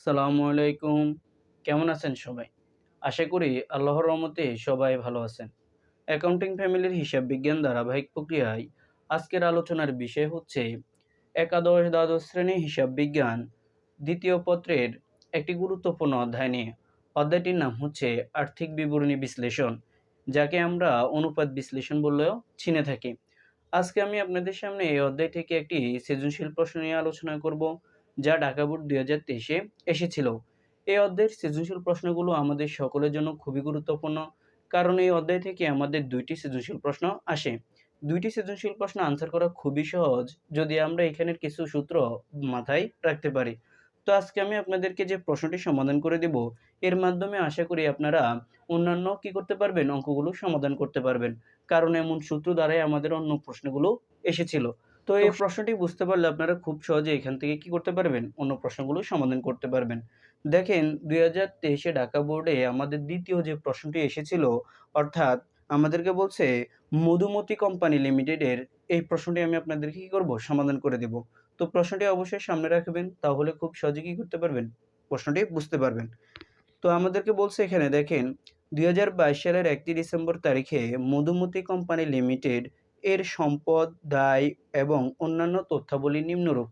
সালামু আলাইকুম। কেমন আছেন সবাই? আশা করি আল্লাহর রহমতে সবাই ভালো আছেন। অ্যাকাউন্টিং ফ্যামিলির হিসাব বিজ্ঞান ধারাবাহিক প্রক্রিয়ায় আজকের আলোচনার বিষয় হচ্ছে একাদশ দ্বাদশ শ্রেণি হিসাব বিজ্ঞান দ্বিতীয় পত্রের একটি গুরুত্বপূর্ণ অধ্যায় নিয়ে। অধ্যায়টির নাম হচ্ছে আর্থিক বিবরণী বিশ্লেষণ, যাকে আমরা অনুপাত বিশ্লেষণ বললেও চিনে থাকি। আজকে আমি আপনাদের সামনে এই অধ্যায় থেকে একটি সৃজনশীল প্রশ্ন নিয়ে আলোচনা করব। যা ঢাকা বোর্ড দুই হাজার তেইশে এসেছিল। এই অধ্যায়ের সৃজনশীল প্রশ্নগুলো আমাদের সকলের জন্য খুবই গুরুত্বপূর্ণ, কারণ এই অধ্যায় থেকে আমাদের দুইটি সৃজনশীল প্রশ্ন আসে। দুইটি সৃজনশীল প্রশ্ন আনসার করা খুবই সহজ, যদি আমরা এখানের কিছু সূত্র মাথায় রাখতে পারি। তো আজকে আমি আপনাদেরকে যে প্রশ্নটি সমাধান করে দেব, এর মাধ্যমে আশা করি আপনারা অন্যান্য কি করতে পারবেন, অঙ্কগুলো সমাধান করতে পারবেন। কারণ এমন সূত্র দ্বারাই আমাদের অন্য প্রশ্নগুলো এসেছিল। তো এই প্রশ্নটি বুঝতে পারলে আপনারা খুব সহজে এখান থেকে কি করতে পারবেন? অন্য প্রশ্নগুলো সমাধান করতে পারবেন। দেখেন দুই হাজার তেইশে ঢাকা বোর্ডে আমাদের দ্বিতীয় যে প্রশ্নটি এসেছিল অর্থাৎ আমাদেরকে বলছে মধুমতি কোম্পানি লিমিটেডের এই প্রশ্নটি আমি আপনাদেরকে কি করব? সমাধান করে দেব। তো প্রশ্নটি অবশ্যই সামনে রাখবেন তাহলে খুব সহজে কি করতে পারবেন? প্রশ্নটি বুঝতে পারবেন। তো আমাদেরকে বলছে এখানে দেখেন দুই হাজার বাইশ সালের একটি ডিসেম্বর তারিখে মধুমতি কোম্পানি লিমিটেড এর সম্পদ, দায় এবং অন্যান্য তথ্যাবলী নিম্নরূপ।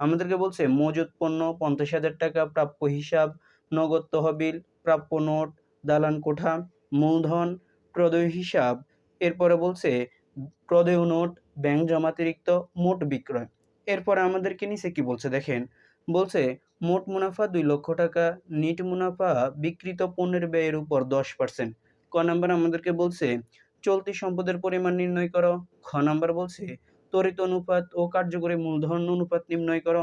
আমাদেরকে বলছে, মজুত পণ্য পঞ্চাশ হাজার টাকা, প্রাপ্য হিসাব, নগদ তহবিল, প্রাপ্য নোট, দালান কোঠা, মূলধন, প্রদেয় হিসাব। এরপরে বলছে, প্রদেয় নোট, ব্যাংক জমাতিরিক্ত, মোট বিক্রয়। এরপরে আমাদেরকে নিচে কি বলছে দেখেন? বলছে, মোট মুনাফা দুই লক্ষ টাকা, নিট মুনাফা বিক্রিত পণ্যের ব্যয়ের উপর দশ পার্সেন্ট ক নাম্বার আমাদেরকে বলছে চলতি সম্পদের পরিমাণ নির্ণয় করো। খ নাম্বার বলছে তড়িৎ অনুপাত ও কার্যকরী মূলধন অনুপাত নির্ণয় করো।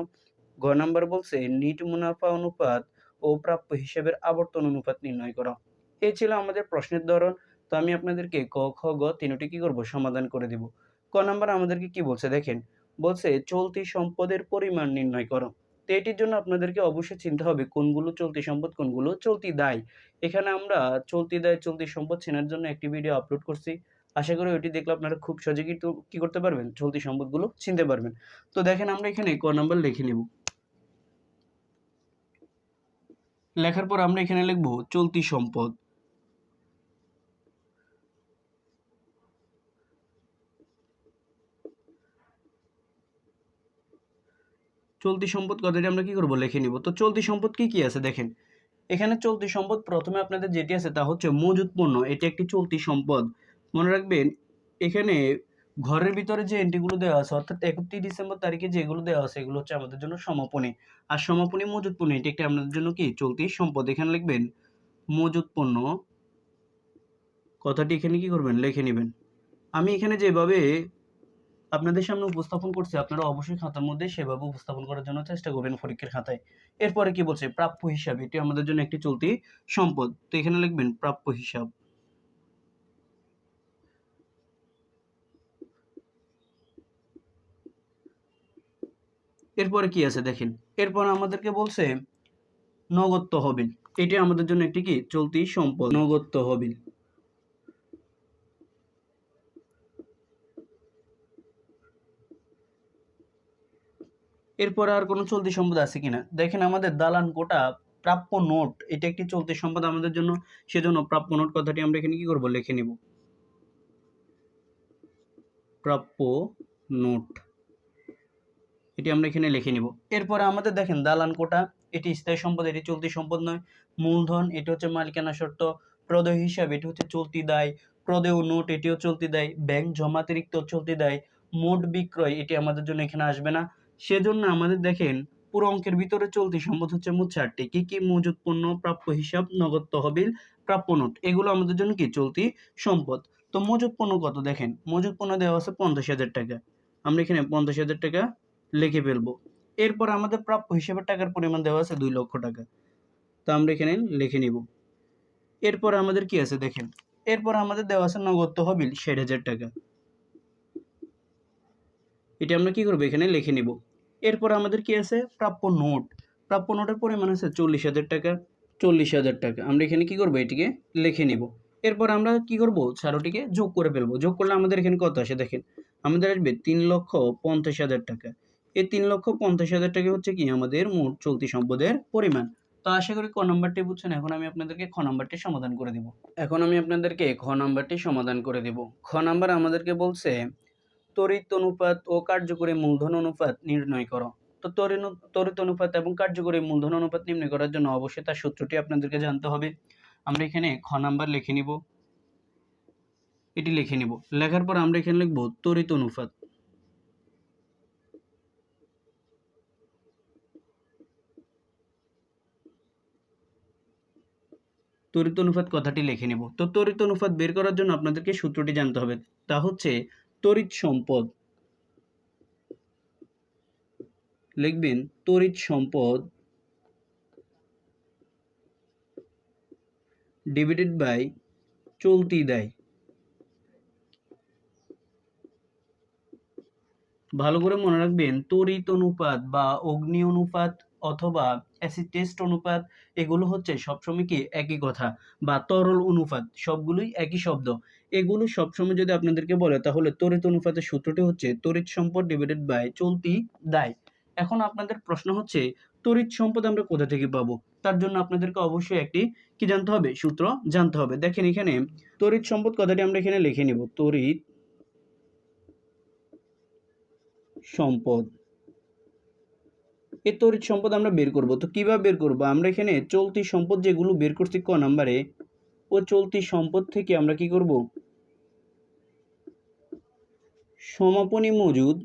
গ নাম্বার বলছে, নিট মুনাফা অনুপাত ও প্রাপ্য হিসাবের আবর্তন অনুপাত নির্ণয় করো। এই ছিল আমাদের প্রশ্নের ধরন। তো আমি আপনাদেরকে ক, খ, গ তিনটি কি করব সমাধান করে দেব। ক নাম্বার আমাদেরকে কি বলছে দেখেন, বলছে চলতি সম্পদের পরিমাণ নির্ণয় করো। তো এটির জন্য আপনাদেরকে অবশ্যই চিন্তা হবে, কোনগুলো চলতি সম্পদ, কোনগুলো চলতি দায়। এখানে আমরা চলতি দায়, চলতি সম্পদ চেনার জন্য একটি ভিডিও আপলোড করছি। আশা করি ওইটি দেখলে আপনারা খুব সহজে কিন্তু কী করতে পারবেন? চলতি সম্পদগুলো চিনতে পারবেন। তো দেখেন আমরা এখানে ক নাম্বার লিখে নেব। লেখার পর আমরা এখানে লিখব, চলতি সম্পদ। চলতি সম্পদ কথাটি আমরা কি করব? লিখে নিব। তো চলতি সম্পদ কি কি আছে? দেখেন, এখানে চলতি সম্পদ প্রথমে আপনাদের যেটি আছে তা হচ্ছে মজুত পণ্য। এটি একটি চলতি সম্পদ। মনে রাখবেন, এখানে ঘরের ভিতরে যে এন্ট্রিগুলো দেওয়া আছে, অর্থাৎ একত্রিশ ডিসেম্বর তারিখে যেগুলো দেওয়া আছে, এগুলো হচ্ছে আমাদের জন্য সমাপনী। আর সমাপনী মজুত পণ্য, এটি একটি আমাদের জন্য কি? চলতি সম্পদ। এখানে লিখবেন, মজুত পণ্য। কথাটি এখানে কি করবেন? লিখে নেবেন। আমি এখানে যেভাবে আপনাদের সামনে উপস্থাপন করছি, আপনারা অবশ্যই খাতার মধ্যে সেভাবে উপস্থাপন করার জন্য চেষ্টা করবেন পরীক্ষার খাতায়। এরপরে কি বলছে? প্রাপ্য হিসাব, এটি আমাদের জন্য একটি চলতি সম্পদ। তো এখানে লিখবেন, প্রাপ্য হিসাব। এরপরে কি আছে দেখেন? এরপর আমাদেরকে বলছে, নগদ তহবিল। এটি আমাদের জন্য একটি কি? চলতি সম্পদ। নগদ তহবিল। এরপরে আর কোনো চলতি সম্পদ আছে কিনা? দেখেন আমাদের দালান কোটা প্রাপ্য নোট, এটা একটি চলতি সম্পদ আমাদের জন্য, সেজন্য প্রাপ্য নোট কথাটি আমরা এখানে কি করব? লিখে নিব। প্রাপ্য নোট, এটি আমরা এখানে লিখে নিব। এরপরে আমাদের দেখেন দালান কোটা, এটি স্থায়ী সম্পদ, এটি চলতি সম্পদ নয়। মূলধন, এটি হচ্ছে মালিকানা শর্ত, প্রদেয় হিসাব, এটি হচ্ছে চলতি দায়। প্রদেয় নোট, এটিও চলতি দায়। ব্যাংক জমাতিরিক্ত চলতি দায়। মোট বিক্রয়, এটি আমাদের জন্য এখানে আসবে না। সেজন্য আমাদের দেখেন, পুরো অঙ্কের ভিতরে চলতি সম্পদ হচ্ছে মোট চারটি। কি কি মজুত পণ্য, প্রাপ্য হিসাব, নগদ তহবিল, প্রাপ্য নোট, এগুলো আমাদের জন্য কি? চলতি সম্পদ। তো মজুত পণ্য কত দেখেন? মজুত পণ্য দেওয়া আছে পঞ্চাশ হাজার টাকা। আমরা এখানে পঞ্চাশ হাজার টাকা লিখে ফেলব। এরপর আমাদের প্রাপ্য হিসেবে টাকার পরিমাণ দেওয়া আছে দুই লক্ষ টাকা। তো আমরা এখানে লিখে নিব। এরপর আমাদের কি আছে দেখেন? এরপর আমাদের দেওয়া আছে নগদ তহবিল ষাট হাজার টাকা। এটা আমরা কি করব? এখানে লিখে নিব। এরপর আমাদের কি আছে? প্রাপ্য নোট। প্রাপ্য নোটের পরিমাণ আছে চল্লিশ হাজার টাকা। চল্লিশ হাজার টাকা। আমরা এখানে কি করব? এটিকে লিখে নিব। এরপর আমরা কি করব? চারোটিকে যোগ করে ফেলব। যোগ করলে আমাদের এখানে কত আসে? দেখেন, আমাদের আসবে তিন লক্ষ পঞ্চাশ হাজার টাকা। এই তিন লক্ষ পঞ্চাশ হাজার টাকা হচ্ছে কি? আমাদের মোট চলতি সম্পদের পরিমাণ। তো আশা করি ক নাম্বারটি বুঝছেন? এখন আমি আপনাদেরকে খ নাম্বারটি সমাধান করে দিব। এখন আমি আপনাদেরকে খ নাম্বারটি সমাধান করে দিব। খ নাম্বার আমাদেরকে বলছে তড়িৎ অনুপাত ও কার্যকরী মূলধন অনুপাত নির্ণয় করো। তো তড়িৎ অনুপাত এবং কার্যকরী মূলধন অনুপাত নির্ণয় করার জন্য অবশ্যই তার সূত্রটি আপনাদেরকে জানতে হবে। আমরা এখানে খ নাম্বার লিখে নিব। এটি লিখে নিব। লেখার পর আমরা এখানে লিখব তড়িৎ অনুপাত। তড়িৎ অনুপাত কথাটি লিখে নেব। তো তড়িৎ অনুপাত বের করার জন্য আপনাদেরকে সূত্রটি জানতে হবে। তা হচ্ছে তড়িৎ সম্পদ। লিখবেন তড়িৎ সম্পদ ডিভাইডেড বাই চলতি দেয়। ভালো করে মনে রাখবেন তড়িৎ অনুপাত বা অগ্নি অনুপাত অথবা অ্যাসিড টেস্ট অনুপাত, এগুলো হচ্ছে সবসময় কি একই কথা বা তরল অনুপাত, সবগুলোই একই শব্দ। এগুলো সবসময় যদি আপনাদেরকে বলে, তাহলে তড়িৎ অনুপাতের সূত্রটি হচ্ছে তড়িৎ সম্পদ ডিভাইডেড বাই চলতি দায়। এখন আপনাদের প্রশ্ন হচ্ছে, তড়িৎ সম্পদ আমরা কোথা থেকে পাবো? তার জন্য আপনাদেরকে অবশ্যই একটি কি জানতে হবে? সূত্র জানতে হবে। দেখেন এখানে, তড়িৎ সম্পদ কথাটি আমরা এখানে লিখে নিব। তড়িৎ সম্পদ এই তড়িৎ সম্পদ আমরা বের করব। তো কীভাবে বের করব? আমরা এখানে চলতি সম্পদ যেগুলো বের করছি ক নাম্বারে ও চলতি সম্পদ থেকে আমরা কি করব? সমাপনী মজুদ।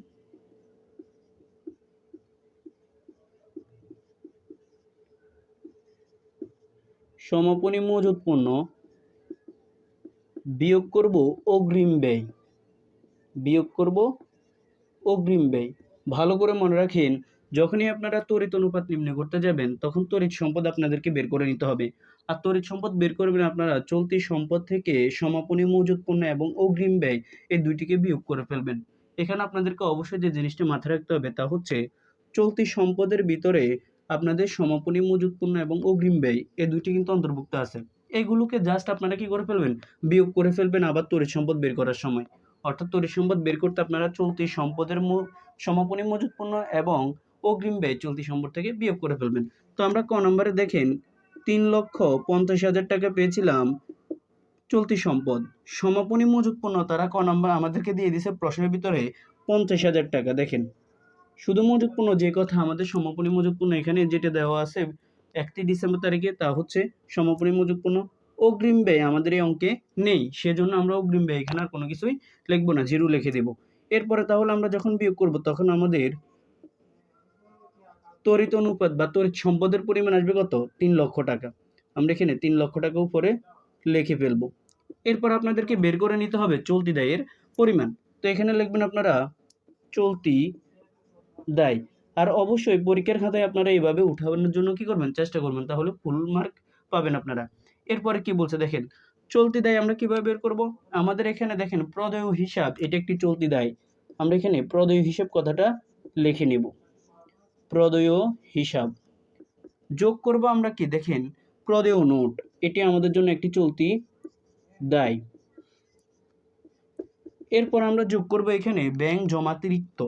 সমাপনী মজুদ পণ্য বিয়োগ করব অগ্রিম ব্যয়। বিয়োগ করব অগ্রিম ব্যয়। ভালো করে মনে রাখেন যখনই আপনারা তড়িৎ অনুপাত নির্ণয় করতে যাবেন, তখন তড়িৎ সম্পদ আপনাদেরকে বের করে নিতে হবে। আর তড়িৎ সম্পদ বের করবেন আপনারা চলতি সম্পদ থেকে সমাপনী মজুদ পণ্য এবং অগ্রিম ব্যয় এই দুইটিকে বিয়োগ করে ফেলবেন। এখানে আপনাদেরকে অবশ্যই যে জিনিসটি মাথায় রাখতে হবে তা হচ্ছে, চলতি সম্পদের ভিতরে আপনাদের সমাপনী মজুদ পণ্য এবং অগ্রিম ব্যয় এই দুইটি কিন্তু অন্তর্ভুক্ত আছে। এগুলোকে জাস্ট আপনারা কি করে ফেলবেন? বিয়োগ করে ফেলবেন আবার তড়িৎ সম্পদ বের করার সময়। অর্থাৎ তড়িৎ সম্পদ বের করতে আপনারা চলতি সম্পদের সমাপনী মজুদ পণ্য এবং অগ্রিম ব্যয় চলতি সম্পদ থেকে বিয়োগ করে ফেলবেন। তো আমরা ক নম্বরে দেখেন, তিন লক্ষ পঞ্চাশ হাজার টাকা পেয়েছিলাম চলতি সম্পদ। সমাপনী মজুদ পণ্য তারা ক নম্বর আমাদেরকে দিয়ে দিছে প্রশ্নের ভিতরে পঞ্চাশ হাজার টাকা। দেখেন, শুধু মজুদ পণ্য, যে কথা আমাদের সমাপনী মজুদ পণ্য এখানে যেটা দেওয়া আছে একটি ডিসেম্বর তারিখে, তা হচ্ছে সমাপনী মজুদ পণ্য। অগ্রিম ব্যয় আমাদের এই অঙ্কে নেই, সেজন্য আমরা অগ্রিম ব্যয় এখানে আর কোনো কিছুই লিখব না, জিরো লিখে দেব। এরপরে তাহলে আমরা যখন বিয়োগ করব, তখন আমাদের তড়িৎ অনুপাত বা তড়িৎ সম্পদের পরিমাণ আসবে কত? তিন লক্ষ টাকা। আমরা এখানে তিন লক্ষ টাকা উপরে লিখে ফেলব। এরপর আপনাদেরকে বের করে নিতে হবে চলতি দায়ের পরিমাণ। তো এখানে লিখবেন আপনারা চলতি দায়। আর অবশ্যই পরীক্ষার খাতায় আপনারা এইভাবে উঠানোর জন্য কি করবেন? চেষ্টা করবেন। তাহলে ফুল মার্ক পাবেন আপনারা। এরপরে কি বলছে দেখেন, চলতি দায় আমরা কীভাবে বের করব? আমাদের এখানে দেখেন প্রদেয় হিসাব, এটা একটি চলতি দায়। আমরা এখানে প্রদেয় হিসাব কথাটা লিখে নিব। প্রদেয় হিসাব। যোগ করব আমরা কি? দেখেন, প্রদেয় নোট। এটি আমাদের জন্য একটি চলতি দায়। এরপর আমরা যোগ করব এখানে ব্যাংক জমাতিরিক্ত।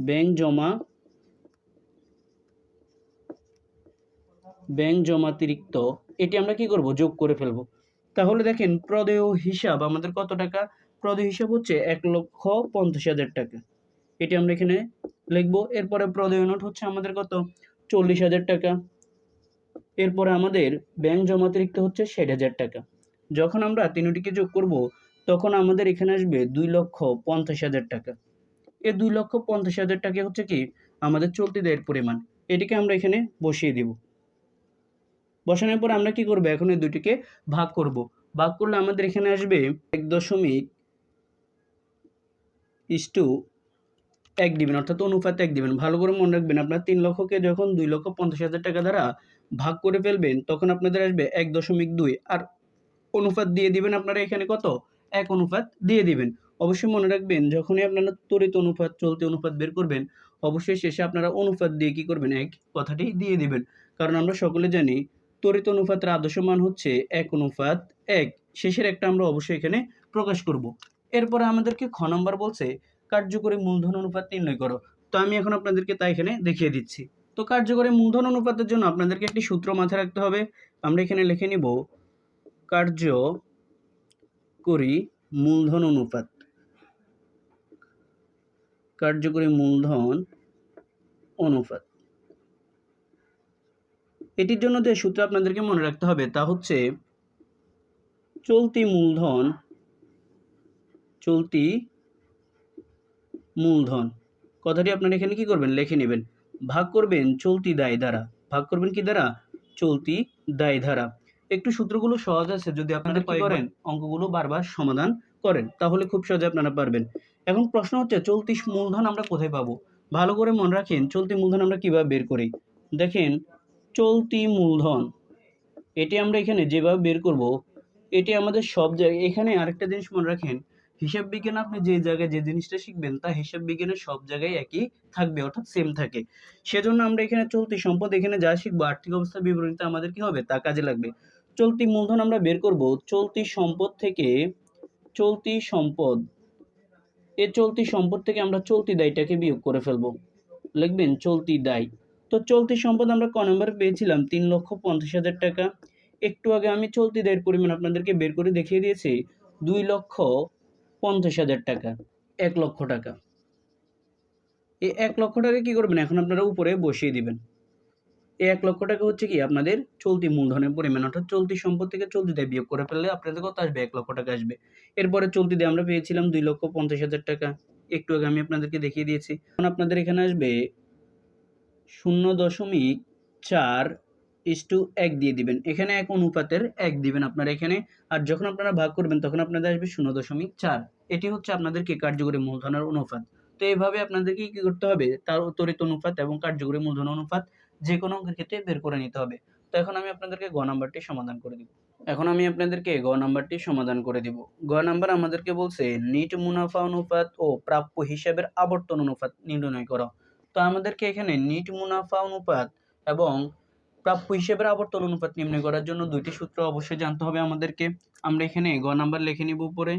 ব্যাংক জমা, ব্যাংক জমাতিরিক্ত। এটি আমরা কি করব? যোগ করে ফেলব। তাহলে দেখেন, প্রদেয় হিসাব আমাদের কত টাকা? প্রদেয় হিসাব হচ্ছে এক লক্ষ পঞ্চাশ হাজার টাকা। এটি আমরা এখানে লিখব। এরপরে প্রদেয় নোট হচ্ছে আমাদের কত? চল্লিশ হাজার টাকা। এরপরে আমাদের ব্যাংক জমাতিরিক্ত হচ্ছে ষাট হাজার টাকা। যখন আমরা তিনটিকে যোগ করব, তখন আমাদের এখানে আসবে দুই লক্ষ পঞ্চাশ হাজার টাকা। এই দুই লক্ষ পঞ্চাশ হাজার টাকা হচ্ছে কি? আমাদের চলতি দেয়ের পরিমাণ। এটিকে আমরা এখানে বসিয়ে দিব। বসানোর পর আমরা কি করব? এখন এই দুটিকে ভাগ করব। ভাগ করলে আমাদের এখানে আসবে এক দশমিক ইস্টু এক দিবেন, অর্থাৎ অনুপাত এক দিবেন। ভালো করে মনে রাখবেন, আপনার তিন লক্ষকে যখন দুই লক্ষ পঞ্চাশ হাজার টাকা দ্বারা ভাগ করে ফেলবেন, তখন আপনাদের আসবে এক দশমিক দুই। আর অনুপাত দিয়ে দিবেন আপনারা এখানে কত? এক অনুপাত দিয়ে দিবেন। অবশ্যই মনে রাখবেন, যখনই আপনারা তড়িৎ অনুপাত, চলতি অনুপাত বের করবেন, অবশ্যই শেষে আপনারা অনুপাত দিয়ে কি করবেন? এক কথাটি দিয়ে দিবেন। কারণ আমরা সকলে জানি তড়িৎ অনুপাতের আদর্শ মান হচ্ছে এক অনুপাত এক। শেষের একটা আমরা অবশ্যই এখানে প্রকাশ করব। এরপরে আমাদেরকে খ নম্বর বলছে কার্যকরী মূলধন অনুপাত নির্ণয় করো। তো আমি এখন আপনাদেরকে তা এখানে দেখিয়ে দিচ্ছি। তো কার্যকরী মূলধন অনুপাতের জন্য আপনাদেরকে একটি সূত্র মাথায় রাখতে হবে। আমরা এখানে লিখে নিব, কার্যকরী মূলধন অনুপাত। কার্যকরী মূলধন অনুপাত। এটির জন্য যে সূত্র আপনাদেরকে মনে রাখতে হবে তা হচ্ছে, চলতি মূলধন, চলতি মূলধন। কথাটি আপনারা এখানে কি করবেন? লিখে নেবেন। ভাগ করবেন চলতি দায় দ্বারা ভাগ করবেন কি দ্বারা? চলতি দায় দ্বারা একটু সূত্রগুলো সহজ আছে যদি আপনারা কি করেন? অঙ্কগুলো বারবার সমাধান করেন। তাহলে খুব সহজে আপনারা পারবেন। এখন প্রশ্ন হচ্ছে চলতি মূলধন আমরা কোথায় পাবো? ভালো করে মনে রাখেন চলতি মূলধন আমরা কীভাবে বের করি? দেখেন চলতি মূলধন। এটি আমরা এখানে যেভাবে বের করব এটি আমাদের সব জায়গায় এখানে আরেকটা জিনিস মনে রাখেন হিসাব বিজ্ঞান আপনি যে জায়গায় যে জিনিসটা শিখবেন, তা হিসাব বিজ্ঞানের সব জায়গায় একই থাকবে, অর্থাৎ সেম থাকে। সেজন্য আমরা এখানে চলতি সম্পদ, এখানে যা শিখব, আর্থিক অবস্থা বিবরণীতে আমাদের কি হবে? তা কাজে লাগবে। চলতি মূলধন আমরা বের করব, চলতি সম্পদ থেকে, চলতি সম্পদ, এ চলতি সম্পদ থেকে আমরা চলতি দায়টাকে বিয়োগ করে ফেলব। লিখবেন চলতি দায়। তো চলতি সম্পদ আমরা ক নম্বর পেয়েছিলাম? তিন লক্ষ পঞ্চাশ হাজার টাকা। একটু আগে আমি চলতি দায়ের পরিমাণ আপনাদেরকে বের করে দেখিয়ে দিয়েছি। দুই লক্ষ পঞ্চাশ হাজার টাকা, এক লক্ষ টাকা। এই এক লক্ষ টাকা কী করবেন? এখন আপনারা উপরে বসিয়ে দিবেন। এই এক লক্ষ টাকা হচ্ছে কি? আপনাদের চলতি মূলধনের পরিমাণ, অর্থাৎ চলতি সম্পদ থেকে চলতি দায় বিয়োগ করে ফেললে আপনাদের কত আসবে? এক লক্ষ টাকা আসবে। এরপরে চলতি দায় আমরা পেয়েছিলাম দুই লক্ষ পঞ্চাশ হাজার টাকা। একটু আগে আমি আপনাদেরকে দেখিয়ে দিয়েছি। এখন আপনাদের এখানে আসবে শূন্য দশমিক চার ইস টু এক দিয়ে দিবেন। এখানে এক অনুপাতের এক দিবেন আপনারা এখানে। আর যখন আপনারা ভাগ করবেন, তখন আপনাদের আসবে শূন্য দশমিক চার। এটি হচ্ছে আপনাদেরকে কার্যকরী মূলধনের অনুপাত। তো এইভাবে আপনাদেরকে কি করতে হবে? তার তরিত অনুপাত এবং কার্যকরী মূলধন অনুপাত যে কোনো ক্ষেত্রে বের করে নিতে হবে। তো এখন আমি আপনাদেরকে গ নাম্বারটি সমাধান করে দিব। এখন আমি আপনাদেরকে গ নাম্বারটি সমাধান করে দিব। গ নাম্বার আমাদেরকে বলছে, নিট মুনাফা অনুপাত ও প্রাপ্য হিসাবের আবর্তন অনুপাত নির্ণয় করো। তো আমাদেরকে এখানে নিট মুনাফা অনুপাত এবং প্রাপ্য হিসেবের আবর্তন অনুপাত নির্ণয় করার জন্য দুইটি সূত্র অবশ্যই জানতে হবে আমাদেরকে। আমরা এখানে গ নাম্বার লিখে নিব উপরে।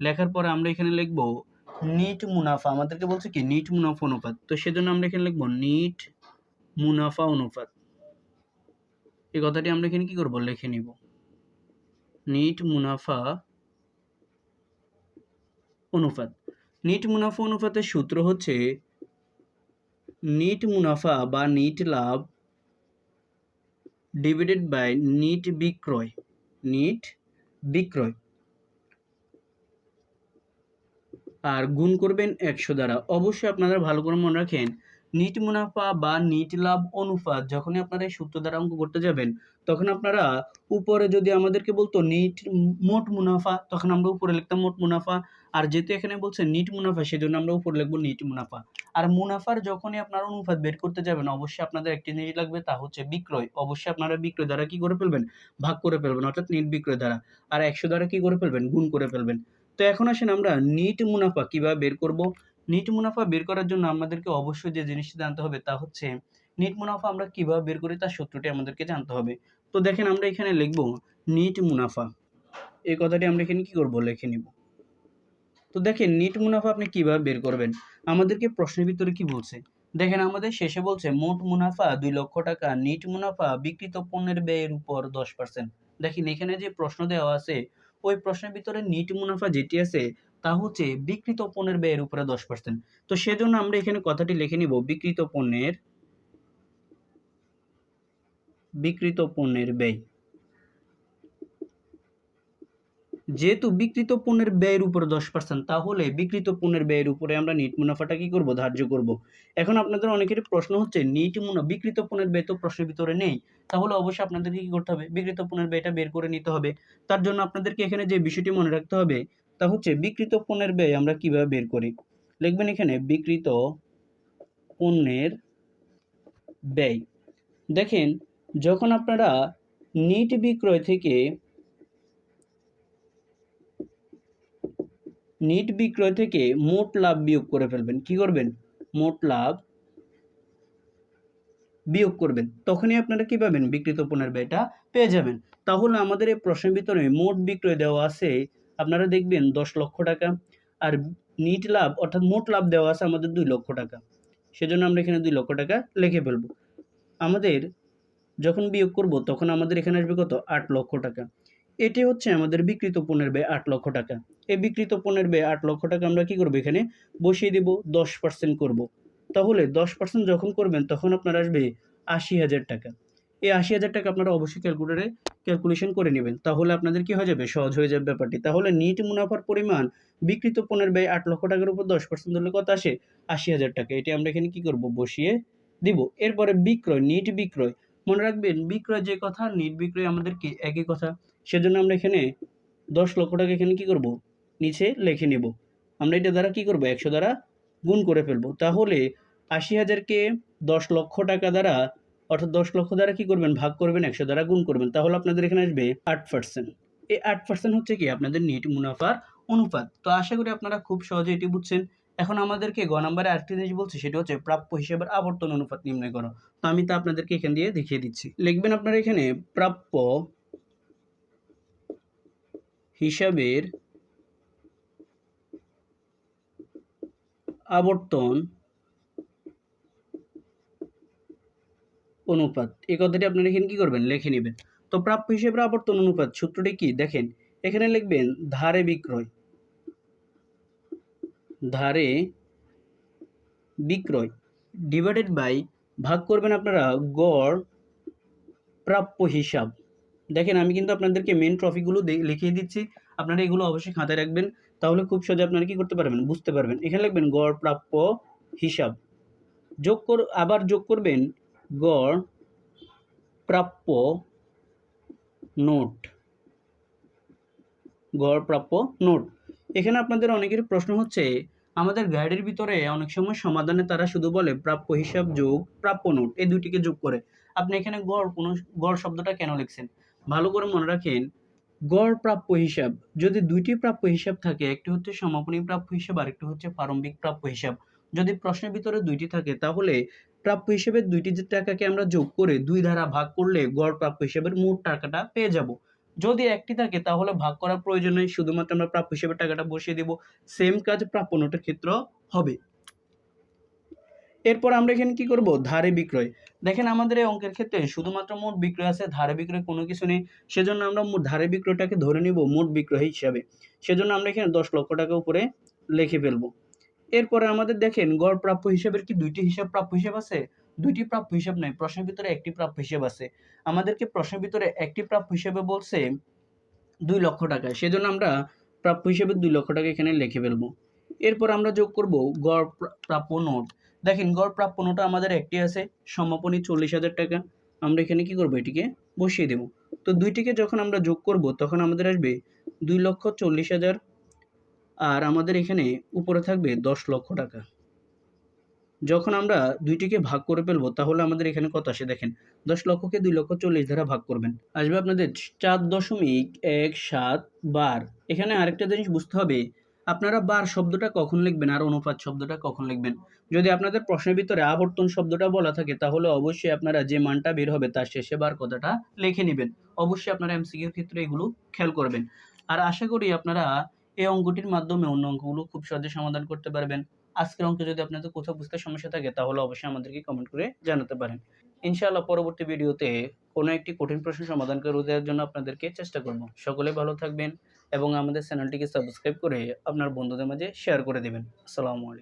লেখার পরে আমরা এখানে লিখব নিট মুনাফা। আমাদেরকে বলছে কি, নিট মুনাফা অনুপাত। তো সেজন্য আমরা এখানে লিখব নিট মুনাফা অনুপাত। এই কথাটি আমরা এখানে কি করব? লিখে নিব। নিট মুনাফা অনুপাত। নিট মুনাফা অনুপাতের সূত্র হচ্ছে নিট মুনাফা বা নিট লাভ ডিভাইডেড বাই নিট বিক্রয় নিট বিক্রয় আর গুণ করবেন একশো দ্বারা। অবশ্যই আপনারা ভালো করে মনে রাখেন নিট মুনাফা বা নিট লাভ অনুপাত যখনই আপনারা এই সূত্র দ্বারা অঙ্ক করতে যাবেন, তখন আপনারা উপরে যদি আমাদেরকে বলতো নিট মোট মুনাফা, তখন আমরা উপরে লিখতাম মোট মুনাফা। আর যেহেতু এখানে বলছে নিট মুনাফা, সেজন্য আমরা উপরে লিখব নিট মুনাফা। আর মুনাফার যখনই আপনারা অনুপাত বের করতে যাবেন, অবশ্যই আপনাদের একটি জিনিস লাগবে, তা হচ্ছে বিক্রয়। অবশ্যই আপনারা বিক্রয় দ্বারা কি করে ফেলবেন? ভাগ করে ফেলবেন, অর্থাৎ নিট বিক্রয় দ্বারা। আর একশো দ্বারা কি করে ফেলবেন? গুণ করে ফেলবেন। তো এখন আসেন আমরা নিট মুনাফা কীভাবে বের করব? নিট মুনাফা বের করার জন্য আমাদেরকে অবশ্যই যে জিনিসটি জানতে হবে তা হচ্ছে নিট মুনাফা আমরা কীভাবে বের করি তার সূত্রটি আমাদেরকে জানতে হবে। তো দেখেন আমরা এখানে লিখব নিট মুনাফা। এই কথাটি আমরা এখানে কি করব? লিখে নিব। তো দেখেন নিট মুনাফা আপনি কীভাবে বের করবেন? আমাদেরকে প্রশ্নের ভিতরে কি বলছে? দেখেন, আমাদের শেষে বলছে, মোট মুনাফা দুই লক্ষ টাকা নিট মুনাফা বিক্রিত পণ্যের ব্যয়ের উপর দশ পার্সেন্ট দেখেন, এখানে যে প্রশ্ন দেওয়া আছে, ওই প্রশ্নের ভিতরে নিট মুনাফা যেটি আছে তা হচ্ছে বিকৃত পণ্যের ব্যয়ের উপরে দশ পার্সেন্ট তো সেজন্য আমরা এখানে কথাটি লিখে নিব, বিকৃত পণ্যের বিকৃত পণ্যের ব্যয়। যেহেতু বিকৃত পণ্যের ব্যয়ের উপরে দশ পার্সেন্ট তাহলে বিকৃত পণ্যের ব্যয়ের উপরে আমরা নিট মুনাফাটা কি করব? ধার্য করব। এখন আপনাদের অনেকের প্রশ্ন হচ্ছে, নিট মুনা, বিকৃত পণ্যের ব্যয় তো প্রশ্নের ভিতরে নেই, তাহলে অবশ্যই আপনাদেরকে কি করতে হবে? বিকৃত পণ্যের ব্যয়টা বের করে নিতে হবে। তার জন্য আপনাদেরকে এখানে যে বিষয়টি মনে রাখতে হবে তা হচ্ছে বিক্রিত পণ্যের ব্যয় আমরা কীভাবে বের করি? লিখবেন এখানে বিক্রিত পণ্যের ব্যয়। দেখেন, যখন আপনারা নিট বিক্রয় থেকে নিট বিক্রয় থেকে মোট লাভ বিয়োগ করে ফেলবেন, কি করবেন? মোট লাভ বিয়োগ করবেন। তখনই আপনারা কি পাবেন? বিক্রিত পণ্যের ব্যয়টা পেয়ে যাবেন। তাহলে আমাদের এই প্রশ্নের ভিতরে মোট বিক্রয় দেওয়া আছে আপনারা দেখবেন দশ লক্ষ টাকা আর নিট লাভ, অর্থাৎ মোট লাভ দেওয়া আছে আমাদের দুই লক্ষ টাকা। সেজন্য আমরা এখানে দুই লক্ষ টাকা লিখে ফেলব। আমাদের যখন বিয়োগ করব, তখন আমাদের এখানে আসবে কত? আট লক্ষ টাকা। এটি হচ্ছে আমাদের বিকৃত পণ্যের ব্যয় আট লক্ষ টাকা। এই বিকৃত পণ্যের ব্যয় আট লক্ষ টাকা আমরা কি করব এখানে? বসিয়ে দেব, দশ পার্সেন্ট করব। তাহলে দশ পার্সেন্ট যখন করবেন, তখন আপনার আসবে আশি হাজার টাকা। এই আশি হাজার টাকা আপনারা অবশ্যই ক্যালকুলেটারে ক্যালকুলেশন করে নেবেন। তাহলে আপনাদের কি হয়ে যাবে? সহজ হয়ে যাবে ব্যাপারটি। তাহলে নিট মুনাফার পরিমাণ বিকৃত পণ্যের ব্যয় আট লক্ষ টাকার উপর দশ পার্সেন্ট ধরলে কত আসে? আশি হাজার টাকা। এটি আমরা এখানে কি করব? বসিয়ে দিব। এরপরে বিক্রয় নিট বিক্রয়। মনে রাখবেন, বিক্রয় যে কথা নিট বিক্রয় আমাদের কি? একই কথা। সেজন্য আমরা এখানে দশ লক্ষ টাকা এখানে কি করব? নিচে লিখে নেব। আমরা এটা দ্বারা কি করব? একশো দ্বারা গুণ করে ফেলব। তাহলে আশি হাজারকে দশ লক্ষ টাকা দ্বারা অর্থাৎ দশ লক্ষ দ্বারা কি করবেন? ভাগ করবেন, একশো দ্বারা গুণ করবেন। তাহলে আপনাদের এখানে আসবে আট পার্সেন্ট এই আট পার্সেন্ট হচ্ছে কি? আপনাদের নেট মুনাফার অনুপাত। তো আশা করি আপনারা খুব সহজে এটি বুঝছেন। এখন আমাদেরকে গ নাম্বারে আরেকটি জিনিস বলছে, সেটা হচ্ছে প্রাপ্য হিসেবের আবর্তন অনুপাত নির্ণয় করো। তো আমি তা আপনাদেরকে এখান দিয়ে দেখিয়ে দিচ্ছি। লিখবেন আপনারা এখানে, প্রাপ্য হিসাবের আবর্তন অনুপাত। এই কথাটি আপনারা এখানে কি করবেন? লিখে নেবেন। তো প্রাপ্য হিসেবে আবর্তন অনুপাত সূত্রটি কি? দেখেন, এখানে লিখবেন ধারে বিক্রয়। ধারে বিক্রয় ডিভাইডেড বাই ভাগ করবেন আপনারা গড় প্রাপ্য হিসাব। দেখেন, আমি কিন্তু আপনাদেরকে মেন ট্রফিকগুলো লিখিয়ে দিচ্ছি। আপনারা এগুলো অবশ্যই খাতায় রাখবেন। তাহলে খুব সহজে আপনারা কি করতে পারবেন? বুঝতে পারবেন। এখানে লিখবেন গড় প্রাপ্য হিসাব। যোগ কর আবার যোগ করবেন গড় প্রাপ্য নোট। গড় প্রাপ্য নোট। এখানে আপনাদের অনেকের প্রশ্ন হচ্ছে, আমাদের গাইডের ভিতরে অনেক সময় সমাধানে তারা শুধু বলে প্রাপ্য হিসাব যোগ প্রাপ্য নোট, এই দুটিকে যোগ করে। আপনি এখানে গড় কোনো গড় শব্দটা কেন লিখছেন? ভালো করে মনে রাখেন, গড় প্রাপ্য হিসাব, যদি দুইটি প্রাপ্য হিসাব থাকে, একটি হচ্ছে সমাপনী প্রাপ্য হিসাব আর একটি হচ্ছে প্রারম্ভিক প্রাপ্য হিসাব। যদি প্রশ্নের ভিতরে দুইটি থাকে, তাহলে প্রাপ্য হিসেবে দুইটি টাকাকে আমরা যোগ করে দুই ধারা ভাগ করলে গড় প্রাপ্য হিসেবের মোট টাকাটা পেয়ে যাব। যদি একটি থাকে, তাহলে ভাগ করার প্রয়োজন নেই। শুধুমাত্র আমরা প্রাপ্য হিসেবে টাকাটা বসিয়ে দেব। সেম কাজ প্রাপ্য নোটের ক্ষেত্র হবে। এরপর আমরা এখানে কি করব? ধারে বিক্রয়। দেখেন আমাদের এই অঙ্কের ক্ষেত্রে শুধুমাত্র মোট বিক্রয় আছে, ধারে বিক্রয় কোনো কিছু নেই। সেজন্য আমরা ধারে বিক্রয়টাকে ধরে নিব মোট বিক্রয় হিসাবে। সেজন্য আমরা এখানে দশ লক্ষ টাকা উপরে লিখে ফেলব। এরপরে আমাদের দেখেন, গড় প্রাপ্য হিসাবের কি দুইটি হিসাব প্রাপ্য হিসাব আছে? দুইটি প্রাপ্য হিসাব নাই, প্রশ্নের ভিতরে একটি প্রাপ্য হিসাব আছে। আমাদেরকে প্রশ্নের ভিতরে একটি প্রাপ্য হিসাবে বলছে দুই লক্ষ টাকা, সেজন্য আমরা প্রাপ্য হিসেবে দুই লক্ষ টাকা এখানে লিখে ফেলব। এরপর আমরা যোগ করব গড় প্রাপ্য নোট। দেখেন, গড় প্রাপ্য নোট আমাদের একটি আছে, সমাপনী চল্লিশ হাজার টাকা। আমরা এখানে কি করব, এটিকে বসিয়ে দেব। তো দুইটিকে যখন আমরা যোগ করব, তখন আমাদের আসবে দুই লক্ষ চল্লিশ হাজার আর আমাদের এখানে উপরে থাকবে দশ লক্ষ টাকা। যখন আমরা দুইটিকে ভাগ করে ফেলব, তাহলে আমাদের এখানে কত আসে? দেখেন, দশ লক্ষকে দুই লক্ষ চল্লিশ দ্বারা ভাগ করবেন। আসবে আপনাদের চার দশমিক এক সাত বার। এখানে আরেকটা জিনিস বুঝতে হবে, আপনারা বার শব্দটা কখন লিখবেন আর অনুপাত শব্দটা কখন লিখবেন? যদি আপনাদের প্রশ্নের ভিতরে আবর্তন শব্দটা বলা থাকে, তাহলে অবশ্যই আপনারা যে মানটা বের হবে, তার শেষে বার কথাটা লিখে নেবেন। অবশ্যই আপনারা এমসিকিউর ক্ষেত্রে এগুলো খেয়াল করবেন। আর আশা করি আপনারা এই অঙ্কটির মাধ্যমে অন্য অঙ্কগুলো খুব সহজে সমাধান করতে পারবেন। আজকের অঙ্ক যদি আপনাদের কোথাও বুঝতে সমস্যা থাকে, তাহলে অবশ্যই আমাদেরকে কমেন্ট করে জানাতে পারেন। ইনশাআল্লাহ পরবর্তী ভিডিওতে কোনো একটি কঠিন প্রশ্ন সমাধান করে দেওয়ার জন্য আপনাদেরকে চেষ্টা করব। সকলে ভালো থাকবেন এবং আমাদের চ্যানেলটিকে সাবস্ক্রাইব করে আপনার বন্ধুদের মাঝে শেয়ার করে দেবেন। আসসালামু আলাইকুম।